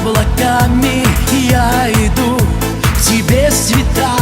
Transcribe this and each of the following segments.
облаками я иду к тебе с.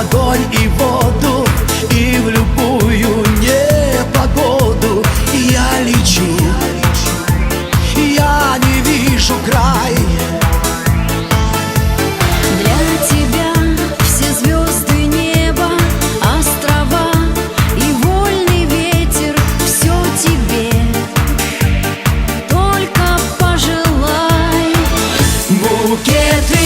огонь и воду И в любую непогоду. Я лечу Я не вижу край. Для тебя все звезды неба Острова и вольный ветер Все тебе. Только пожелай. Букет